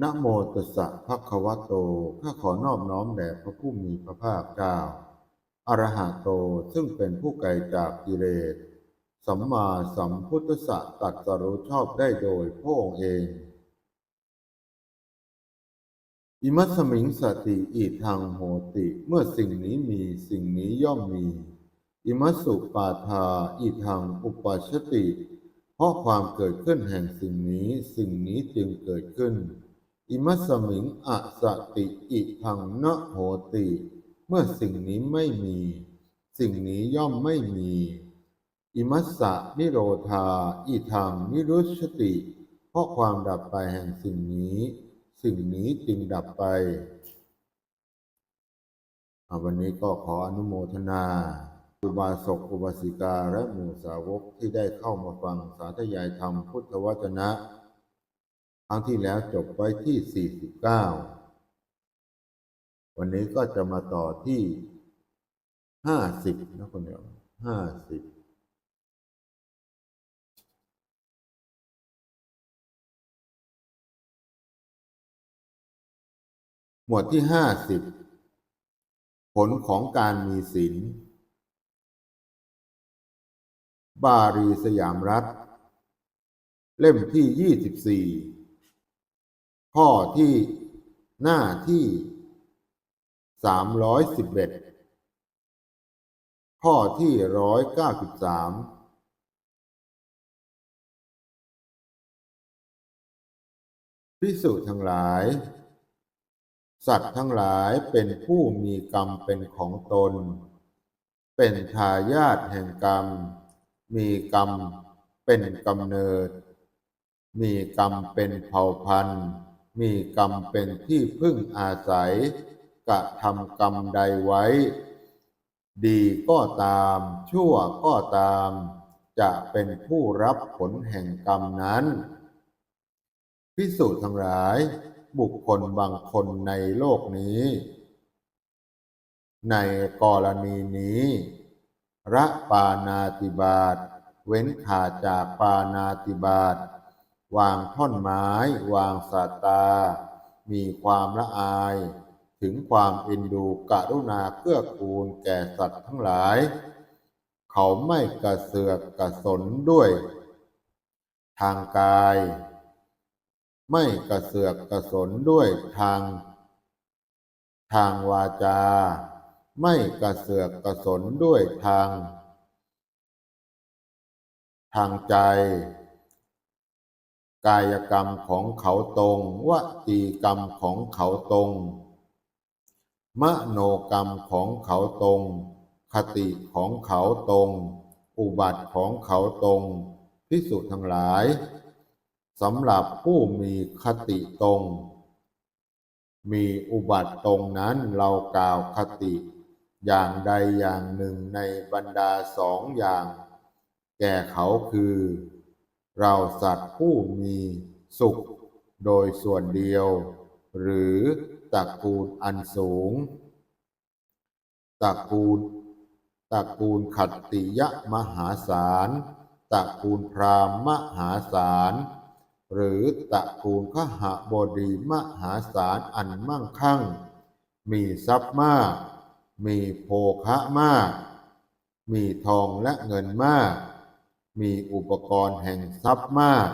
นะโมตัสสะภะคะวะโต ข้าขอนอบน้อมแด่พระผู้มีพระภาคเจ้า อรหะโต ซึ่งเป็นผู้ไกลจากกิเลส สัมมาสัมพุทธัสสะตัดสรู้ชอบได้โดยพระองค์เอง อิมัสมิงสติอีทางโหติ เมื่อสิ่งนี้มีสิ่งนี้ย่อมมี อิมัสุปาทาอีทางอุปชชติ เพราะความเกิดขึ้นแห่งสิ่งนี้สิ่งนี้จึงเกิดขึ้น อิมัสมิงอสติอิทังนะโหติ เมื่อสิ่งนี้ไม่มี สิ่งนี้ย่อมไม่มี อิมัสสะนิโรธา อิทังนิรุชติ เพราะความดับไปแห่งสิ่งนี้ สิ่งนี้จึงดับไปวันนี้ก็ขออนุโมทนาอุบาสกอุบาสิกาและหมู่สาวกที่ได้เข้ามาฟังสาธยายธรรมพุทธวจนะ รั้งที่แล้วจบไว้ที่ 49 วันนี้ก็จะมาต่อที่ 50 นะคนเดียว50หมวดที่50ผลของการมีศีลบารีสยามรัฐ เล่มที่24 ข้อที่หน้าที่311ข้อที่193พิสุทั้งหลาย สัตว์ทั้งหลายเป็นผู้มีกรรมเป็นของตน เป็นทายาทแห่งกรรม มีกรรมเป็นกำเนิด มีกรรมเป็นเผ่าพันธุ์ มีกรรมเป็นที่พึ่งอาศัย กระทำกรรมใดไว้ ดีก็ตาม ชั่วก็ตาม จะเป็นผู้รับผลแห่งกรรมนั้นพิสูจน์ทั้งหลาย บุคคลบางคนในโลกนี้ ในกรณีนี้ระปานาติบาตเว้นขาจากปานาติบาต วางท่อนไม้ วางสาตา มีความละอาย ถึงความเอ็นดูกรุณาเกื้อกูลแก่สัตว์ทั้งหลาย เขาไม่กระเสือกกระสนด้วย ทางกาย ไม่กระเสือกกระสนด้วยทาง ทางวาจา ไม่กระเสือกกระสนด้วยทาง ทางใจ กายกรรมของเขาตรงวจีกรรมของเขาตรง มโนกรรมของเขาตรง คติของเขาตรง อุบัติของเขาตรงพิสุทั้งหลายสำหรับผู้มีคติตรง มีอุบัติตรงนั้นเรากล่าวคติ อย่างใดอย่างหนึ่งในบรรดาสองอย่าง แก่เขาคือ เราสัตว์ผู้มีสุขโดยส่วนเดียว หรือตระกูลอันสูงตระกูลตระกูลขัตติยะมหาศาลตระกูลพราหมมหาศาลหรือตระกูลขหบดีมหาศาลอันมั่งคั่ง มีทรัพย์มาก มีโภคะมาก มีทองและเงินมาก มีอุปกรณ์แห่งทรัพย์มาก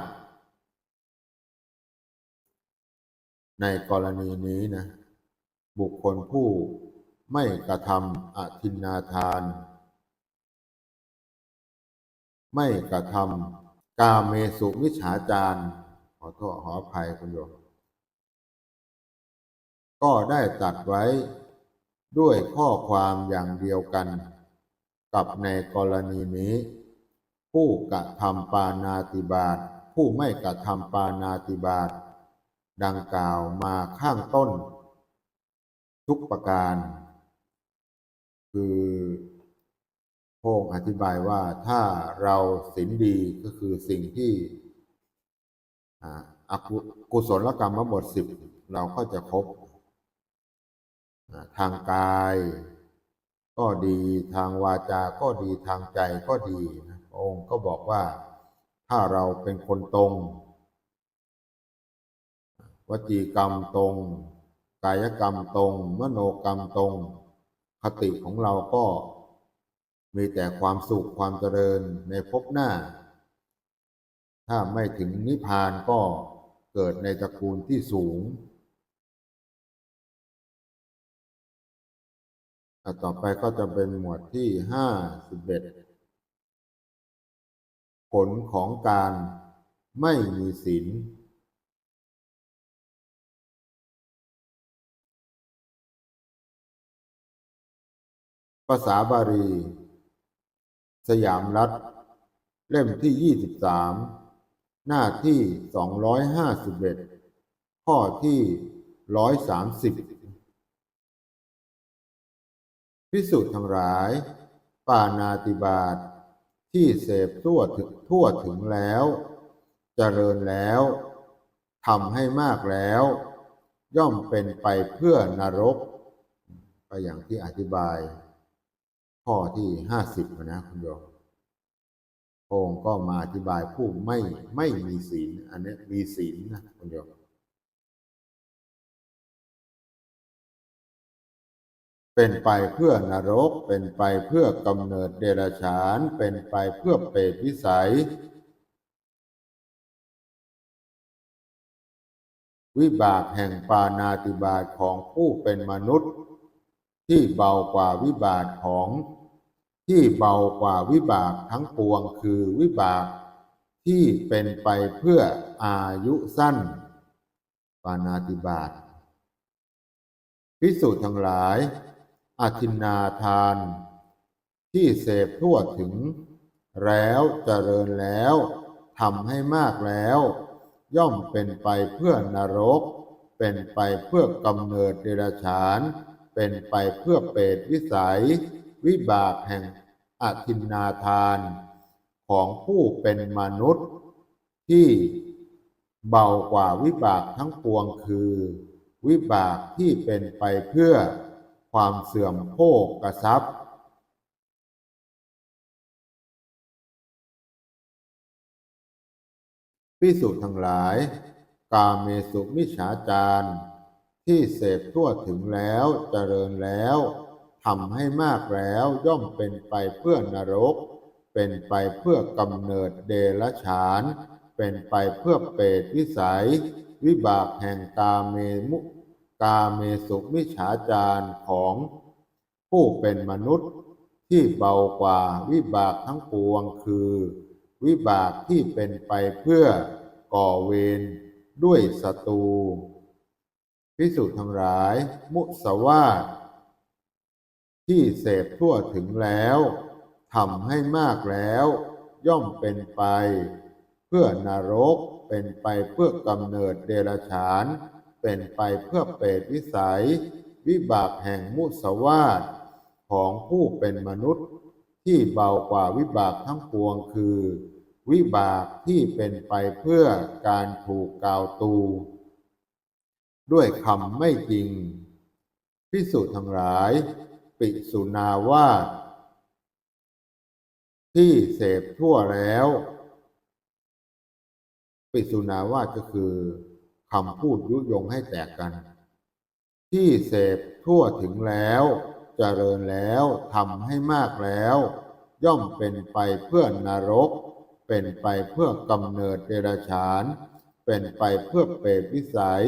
ในกรณีนี้นะ บุคคลผู้ไม่กระทำอธินาทาน ไม่กระทำกาเมสุวิชาจารขอโทษขออภัยคุณโยมก็ได้ตัดไว้ด้วยข้อความอย่างเดียวกัน กับในกรณีนี้ ผู้กระทำปานาติบาตผู้ไม่กระทำปานาติบาตดังกล่าวมาข้างต้น ทุกประการ คือพงอธิบายว่าถ้าเราศีลดีก็คือสิ่งที่อกุศลกรรมบทสิบเราก็จะครบทางกาย ก็ดีทางวาจาก็ดีทางใจก็ดีนะ องค์ก็บอกว่าถ้าเราเป็นคนตรง วจีกรรมตรง กายกรรมตรง มโนกรรมตรง คติของเราก็มีแต่ความสุขความเจริญในภพหน้า ถ้าไม่ถึงนิพพานก็เกิดในตระกูลที่สูง ต่อไปก็จะเป็นหมวดที่ห้าสิบเอ็ด ผลของการไม่มีศีลภาษาบาลี สยามรัฐ เล่มที่ 23 หน้าที่ 251 ข้อที่ 130 พิสุทธ์ทั้งหลายปานาติบาต ที่เสพทั่วถึงทั่วถึงแล้วเจริญแล้วทำให้มากแล้ว ย่อมเป็นไปเพื่อนรก ก็อย่างที่อธิบาย ข้อที่ห้าสิบนะคุณโยมพระองค์ก็มาอธิบายผู้ไม่ไม่มีศีล อันนี้มีศีลนะคุณโยม เป็นไปเพื่อนรก เป็นไปเพื่อกำเนิดเดรัจฉาน เป็นไปเพื่อเปรตวิสัย วิบากแห่งปานาติบาตของผู้เป็นมนุษย์ ที่เบากว่าวิบากของที่เบากว่าวิบากทั้งปวงคือวิบากที่เป็นไปเพื่ออายุสั้น ปานาติบาตพิสูจน์ทั้งหลาย อธินาทาน ที่เสพทั่วถึง แล้วเจริญแล้วทำให้มากแล้ว ย่อมเป็นไปเพื่อนรก เป็นไปเพื่อกำเนิดเดรัจฉาน เป็นไปเพื่อเปรตวิสัย วิบากแห่งอธินนาทาน ของผู้เป็นมนุษย์ ที่เบากว่าวิบากทั้งปวงคือ วิบากที่เป็นไปเพื่อ ความเสื่อมโภคกทรัพย์พิสุทั้งหลาย กาเมสุมิฉาจารที่เสพทั่วถึงแล้วเจริญแล้วทำให้มากแล้วย่อมเป็นไปเพื่อนรก เป็นไปเพื่อกำเนิดเดรัจฉาน เป็นไปเพื่อเปรตวิสัย วิบากแห่งกาเมมุ กาเมสุมิฉาจารของผู้เป็นมนุษย์ที่เบากว่าวิบากทั้งปวงคือ วิบากที่เป็นไปเพื่อก่อเวรด้วยศัตรูพิสุทั้งหลาย มุสวาทที่เสพทั่วถึงแล้วทำให้มากแล้ว ย่อมเป็นไป เพื่อนรกเป็นไปเพื่อกำเนิดเดรัจฉาน เป็นไปเพื่อเปรตวิสัย วิบากแห่งมุสวาทของผู้เป็นมนุษย์ที่เบากว่าวิบากทั้งปวงคือ วิบากที่เป็นไปเพื่อการถูกกล่าวตู ด้วยคำไม่จริง พิสุทั้งหลาย ปิสุนาวาสที่เสพทั่วแล้ว ปิสุนาวาสก็คือ คำพูดยุยงให้แตกกัน ที่เสพทั่วถึงแล้วเจริญแล้วทำให้มากแล้ว ย่อมเป็นไปเพื่อนรก เป็นไปเพื่อกำเนิดเดรัจฉาน เป็นไปเพื่อเปรตวิสัย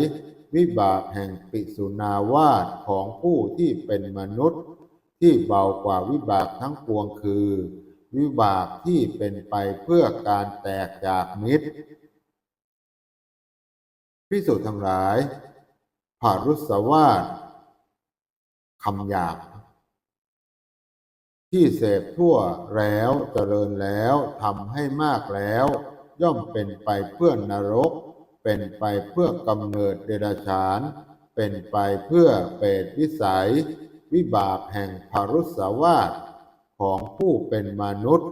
วิบากแห่งปิสุนาวาสของผู้ที่เป็นมนุษย์ ที่เบากว่าวิบากทั้งปวงคือ วิบากที่เป็นไปเพื่อการแตกจากมิตร พิสุทั้งหลายผารุสวาสคำหยาบที่เสพทั่วแล้วเจริญแล้วทำให้มากแล้ว ย่อมเป็นไปเพื่อนรก เป็นไปเพื่อกำเนิดเดรัจฉาน เป็นไปเพื่อเปรตวิสัย วิบากแห่งภารุสวาสของผู้เป็นมนุษย์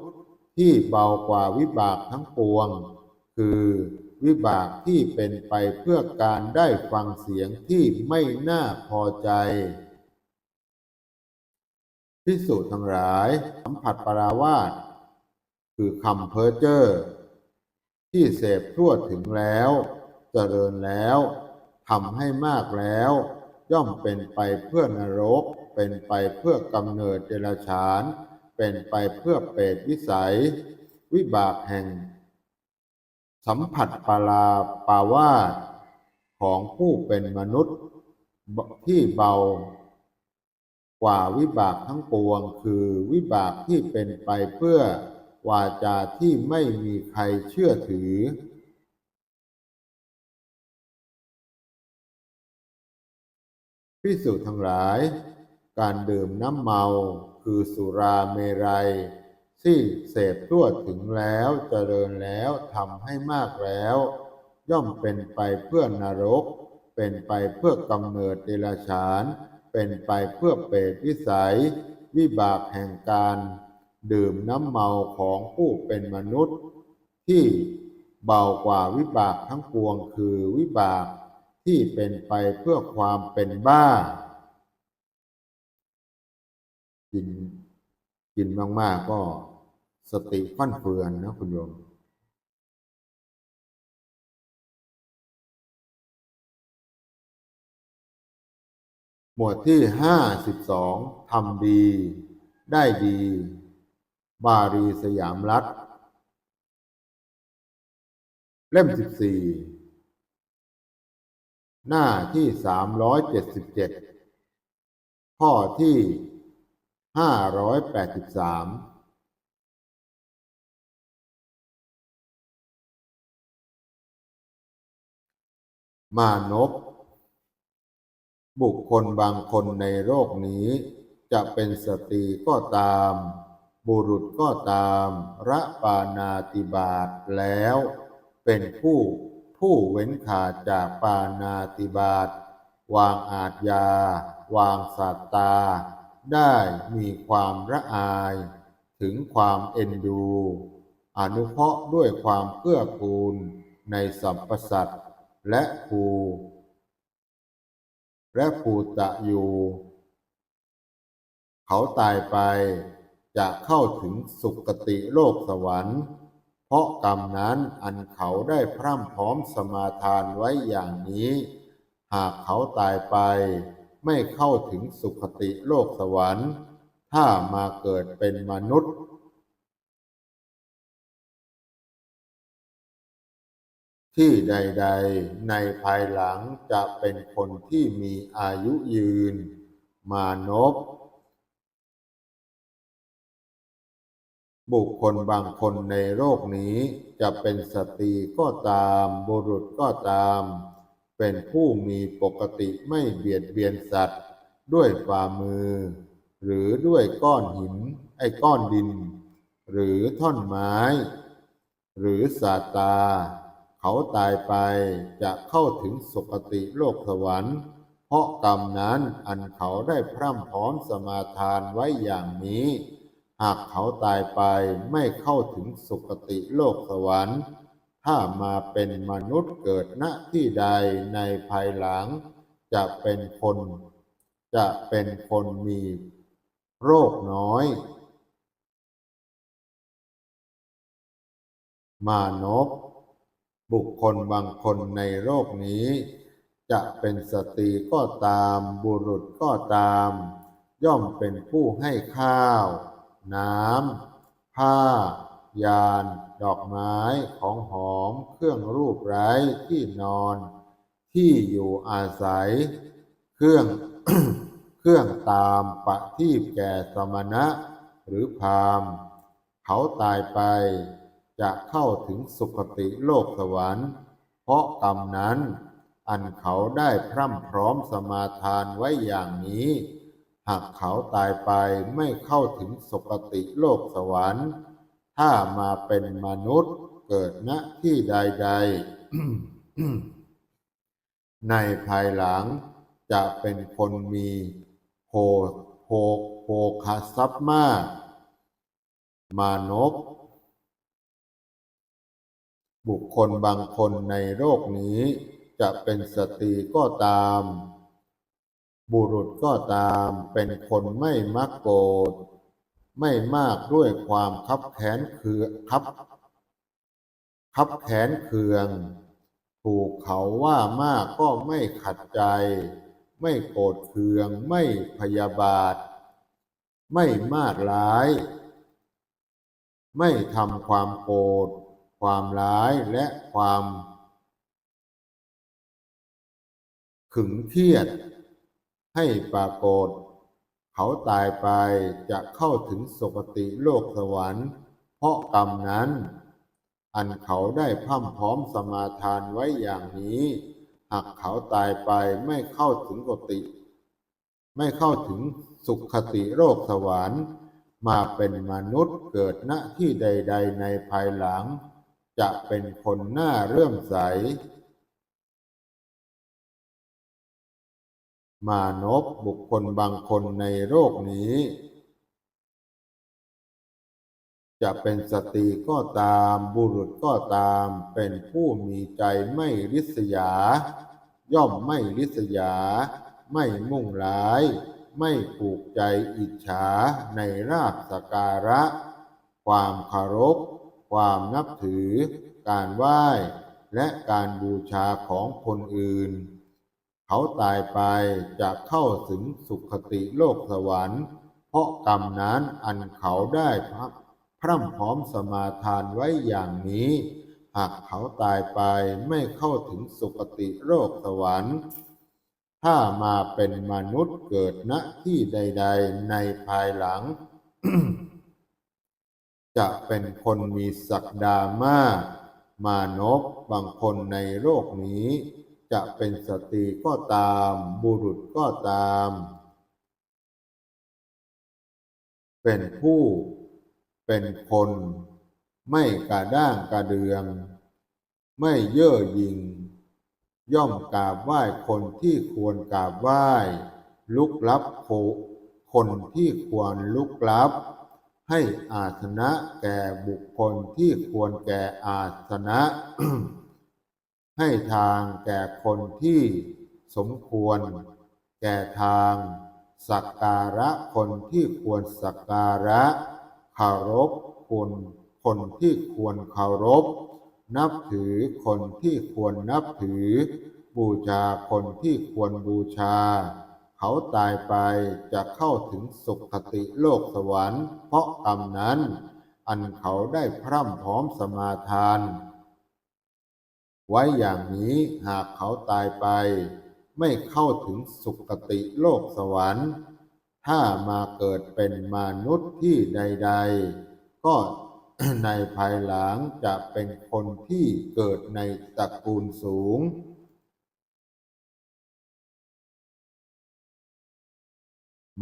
ที่เบากว่าวิบากทั้งปวง คือ วิบากที่เป็นไปเพื่อการได้ฟังเสียงที่ไม่น่าพอใจ พิสูจน์ทั้งหลาย สัมผัสปราวาสคือคำเพ้อเจ้อที่เสพทั่วถึงแล้วเจริญแล้วทำให้มากแล้ว ย่อมเป็นไปเพื่อนรก เป็นไปเพื่อกำเนิดเดรัจฉาน เป็นไปเพื่อเปรตวิสัย วิบากแห่ง สัมผัสปาลาปาวาสของผู้เป็นมนุษย์ที่เบากว่าวิบากทั้งปวง คือวิบากที่เป็นไปเพื่อวาจาที่ไม่มีใครเชื่อถือ พิสุทั้งหลาย การดื่มน้ำเมาคือสุราเมรัย ที่เสพทั่วถึงแล้วเจริญแล้วทำให้มากแล้ว ย่อมเป็นไปเพื่อนรก เป็นไปเพื่อกำเนิดเดรัจฉาน เป็นไปเพื่อเปรตวิสัย วิบากแห่งการ ดื่มน้ำเมาของผู้เป็นมนุษย์ ที่เบากว่าวิบากทั้งปวงคือวิบากที่เป็นไปเพื่อความเป็นบ้า กินกินมากๆก็ สติฟั่นเฟือนนะคุณโยมหมวดที่ห้าสิบสองทำดี ได้ดี บารีสยามรัฐ เล่มสิบสี่หน้าที่สามร้อยเจ็ดสิบเจ็ดข้อที่ห้าร้อยแปดสิบสาม มานพบุคคลบางคนในโลกนี้ จะเป็นสตรีก็ตาม บุรุษก็ตามระปานาติบาตแล้ว เป็นผู้ผู้เว้นขาดจากปานาติบาตวางอาทยา วางสัตตา ได้มีความละอาย ถึงความเอ็นดู อนุเคราะห์ด้วยความเกื้อกูลในสัมปสัตว์ และภูและภูตะอยู่ เขาตายไปจะเข้าถึงสุคติโลกสวรรค์ เพราะกรรมนั้นอันเขาได้พร่ำพร้อมสมาทานไว้อย่างนี้ หากเขาตายไป ไม่เข้าถึงสุคติโลกสวรรค์ ถ้ามาเกิดเป็นมนุษย์ ที่ใด ๆ ในภายหลังจะเป็นคนที่มีอายุยืน มานพบุคคลบางคนในโลกนี้จะเป็นสตรีก็ตาม บุรุษก็ตาม เป็นผู้มีปกติไม่เบียดเบียนสัตว์ ด้วยฝ่ามือ หรือด้วยก้อนหิน ไอ้ก้อนดิน หรือท่อนไม้ หรือสาตา เขาตายไปจะเข้าถึงสุคติโลกสวรรค์ เพราะกรรมนั้นอันเขาได้พร่ำพร้อมสมาทานไว้อย่างนี้ หากเขาตายไปไม่เข้าถึงสุคติโลกสวรรค์ ถ้ามาเป็นมนุษย์เกิดณที่ใดในภายหลัง จะเป็นคน จะเป็นคนมีโรคน้อยมานพ บุคคลบางคนในโลกนี้ จะเป็นสตรีก็ตาม บุรุษก็ตาม ย่อมเป็นผู้ให้ข้าว น้ำผ้า ยาน ดอกไม้ของหอม เครื่องรูปไร้ที่นอน ที่อยู่อาศัย เครื่องเครื่องตามปะทีปแก่สมณะหรือพามเขาตายไป จะเข้าถึงสุคติโลกสวรรค์ เพราะกรรมนั้น อันเขาได้พร่ำพร้อมสมาทานไว้อย่างนี้ หากเขาตายไปไม่เข้าถึงสุคติโลกสวรรค์ ถ้ามาเป็นมนุษย์เกิดณที่ใด ๆ ในภายหลังจะเป็นคนมีโภโภโภคทรัพย์มาก มานพ บุคคลบางคนในโลกนี้จะเป็นสตรีก็ตาม บุรุษก็ตามเป็นคนไม่มักโกรธไม่มากด้วยความคับแค้นเคือคับคับแค้นเคืองถูถูกเขาว่ามากก็ไม่ขัดใจ ไม่โกรธเคือง ไม่พยาบาท ไม่มาดร้าย ไม่ทำความโกรธ ความร้ายและความขึงเครียด ให้ปรากฏ เขาตายไปจะเข้าถึงสุคติโลกสวรรค์ เพราะกรรมนั้น อันเขาได้พร่ำพร้อมสมาทานไว้อย่างนี้ หากเขาตายไปไม่เข้าถึงกติ ไม่เข้าถึงสุขติโลกสวรรค์ มาเป็นมนุษย์เกิดณที่ใด ๆ ในภายหลัง จะเป็นคนหน้าเรื่อมใส มานพบุคคลบางคนในโลกนี้ จะเป็นสตรีก็ตามบุรุษก็ตาม เป็นผู้มีใจไม่ริษยา ย่อมไม่ริษยา ไม่มุ่งร้าย ไม่ผูกใจอิจฉาในราบสการะ ความคารพ ความนับถือ การไหว้ และการบูชาของคนอื่น เขาตายไปจะเข้าถึงสุขติโลกสวรรค์ เพราะกรรมนั้นอันเขาได้พร่ำพร้อมสมาทานไว้อย่างนี้ หากเขาตายไปไม่เข้าถึงสุคติโลกสวรรค์ ถ้ามาเป็นมนุษย์เกิดณที่ใด ๆ ในภายหลัง จะเป็นคนมีศักดามาก มานพบางคนในโลกนี้ จะเป็นสตรีก็ตาม บุรุษก็ตาม เป็นผู้ เป็นคน ไม่กระด้างกระเดือง ไม่เย่อหยิ่งย่อมกราบไหว้คนที่ควรกราบไหว้ ลุกลับโคคนที่ควรลุกลับ ให้อาสนะแก่บุคคลที่ควรแก่อาสนะ ให้ทางแก่คนที่สมควร แก่ทางสักการะคนที่ควรสักการะเคารพคนคนที่ควรเคารพ นับถือคนที่ควรนับถือ บูชาคนที่ควรบูชา เขาตายไปจะเข้าถึงสุขติโลกสวรรค์ เพราะกรรมนั้น อันเขาได้พร่ำพร้อมสมาทาน ไว้อย่างนี้หากเขาตายไป ไม่เข้าถึงสุคติโลกสวรรค์ ถ้ามาเกิดเป็นมนุษย์ที่ใด ๆ ก็ในภายหลังจะเป็นคนที่เกิดในตระกูลสูง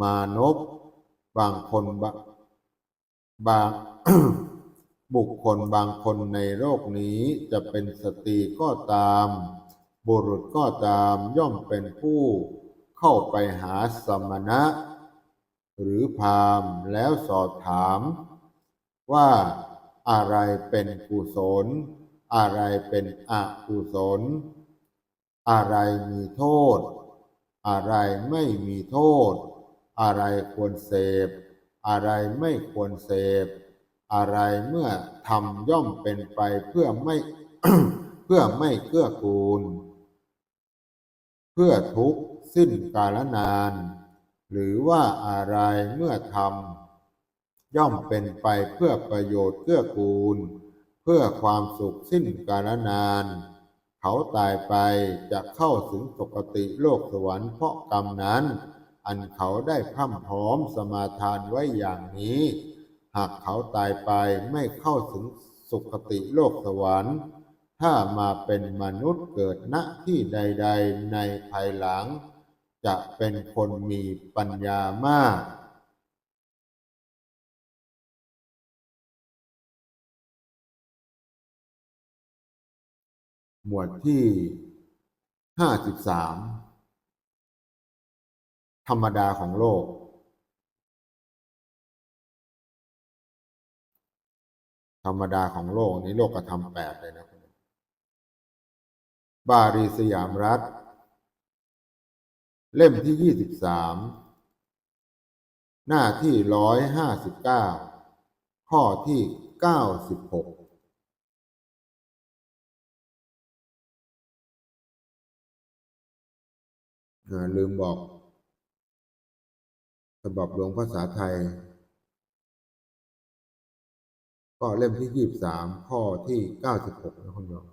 มานพบางคนบางบุคคลบางคนในโลกนี้จะเป็นสตรีก็ตาม บุรุษก็ตามย่อมเป็นผู้เข้าไปหาสมณะ หรือพราหมณ์แล้วสอบถาม ว่าอะไรเป็นกุศล อะไรเป็นอกุศล อะไรมีโทษ อะไรไม่มีโทษ อะไรควรเสพ อะไรไม่ควรเสพ อะไรเมื่อทำย่อมเป็นไปเพื่อไม่เพื่อไม่เกื้อกูล เพื่อทุกข์สิ้นกาลนาน หรือว่าอะไรเมื่อทำย่อมเป็นไปเพื่อประโยชน์เกื้อกูล เพื่อความสุขสิ้นกาลนาน เขาตายไปจะเข้าถึงปกติโลกสวรรค์เพราะกรรมนั้น อันเขาได้พร่ำพร้อมสมาทานไว้อย่างนี้ หากเขาตายไปไม่เข้าถึงสุคติโลกสวรรค์ ถ้ามาเป็นมนุษย์เกิดณที่ใด ๆ ในภายหลัง จะเป็นคนมีปัญญามากหมวดที่ห้าสิบสาม ธรรมดาของโลกธรรมดาของโลกนี้โลกกระทำแปดเลยนะคุณบารีสยามรัฐ เล่มที่ยี่สิบสามหน้าที่ร้อยห้าสิบเก้าข้อที่เก้าสิบหกอ่าลืมบอก ฉบับลงภาษาไทย ก็เล่มที่ยี่สามข้อที่เก้าสิบหกนะคุณโยม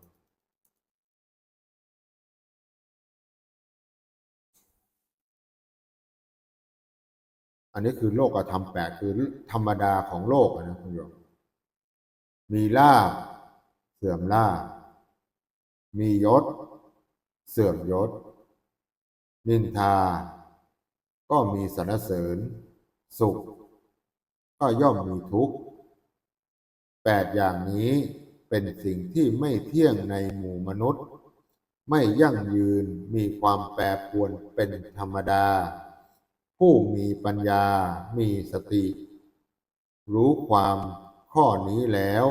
อันนี้คือโลกธรรมแปดคือธรรมดาของโลกนะคุณโยมมีลาภเสื่อมลาภมียศ เสื่อมยศ นินทา ก็มีสรรเสริญ สุข ก็ย่อมมีทุกข์แปดอย่างนี้เป็นสิ่งที่ไม่เที่ยงในหมู่มนุษย์ ไม่ยั่งยืนมีความแปรปรวนเป็นธรรมดา ผู้มีปัญญามีสติ รู้ความข้อนี้แล้ว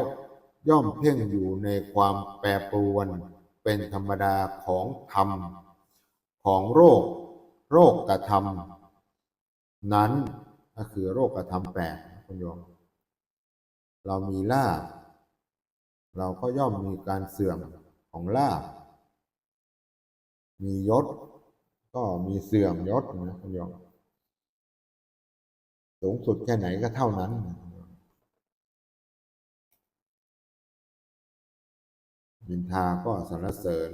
ย่อมเพ่งอยู่ในความแปรปรวนเป็นธรรมดาของธรรม ของโรค โรคกระทำ นั้นก็คือโรคกระทำแปดนะคุณโยม เรามีลาภเราก็ย่อมมีการเสื่อมของลาภมียศ ก็มีเสื่อมยศนะคุณโยมสูงสุดแค่ไหนก็เท่านั้นนินทาก็สรรเสริญ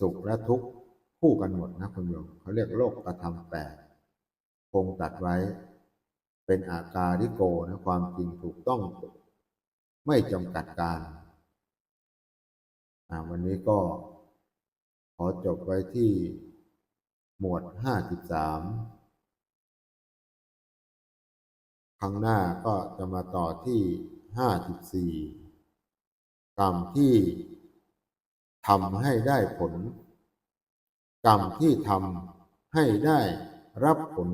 สุขและทุกข์คู่กันหมดนะคุณโยมเขาเรียกโลกกระทำแปด งตัดไว้ เป็นอาการที่โกนะความจริงถูกต้อง ไม่จำกัดการวันนี้ก็ขอจบไว้ที่หมวดห้าสิบสามครั้งหน้าก็จะมาต่อที่ห้าสิบสี่กรรมที่ทำให้ได้ผล กรรมที่ทำให้ได้รับผล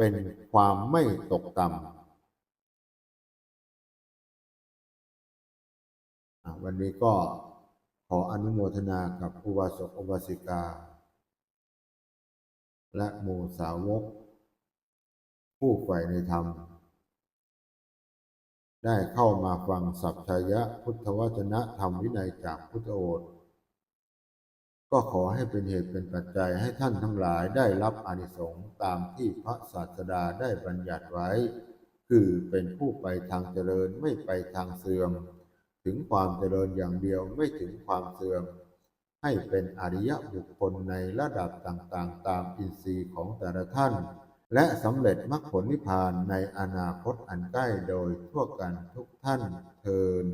เป็นความไม่ตกต่ำวันนี้ก็ขออนุโมทนากับอุบาสกอุบาสิกา และหมู่สาวก ผู้ใฝ่ในธรรม ได้เข้ามาฟังสัพชายะพุทธวจนะธรรมวินัยจากพุทธโอษฐ์ ก็ขอให้เป็นเหตุเป็นปัจจัยให้ท่านทั้งหลายได้รับอานิสงส์ตามที่พระศาสดาได้บัญญัติไว้ คือเป็นผู้ไปทางเจริญไม่ไปทางเสื่อม ถึงความเจริญอย่างเดียวไม่ถึงความเสื่อม ให้เป็นอริยบุคคลในระดับต่างๆ ตามอินทรีย์ของแต่ละท่าน และสำเร็จมรรคผลนิพพานในอนาคตอันใกล้โดยทั่วกันทุกท่านเทิน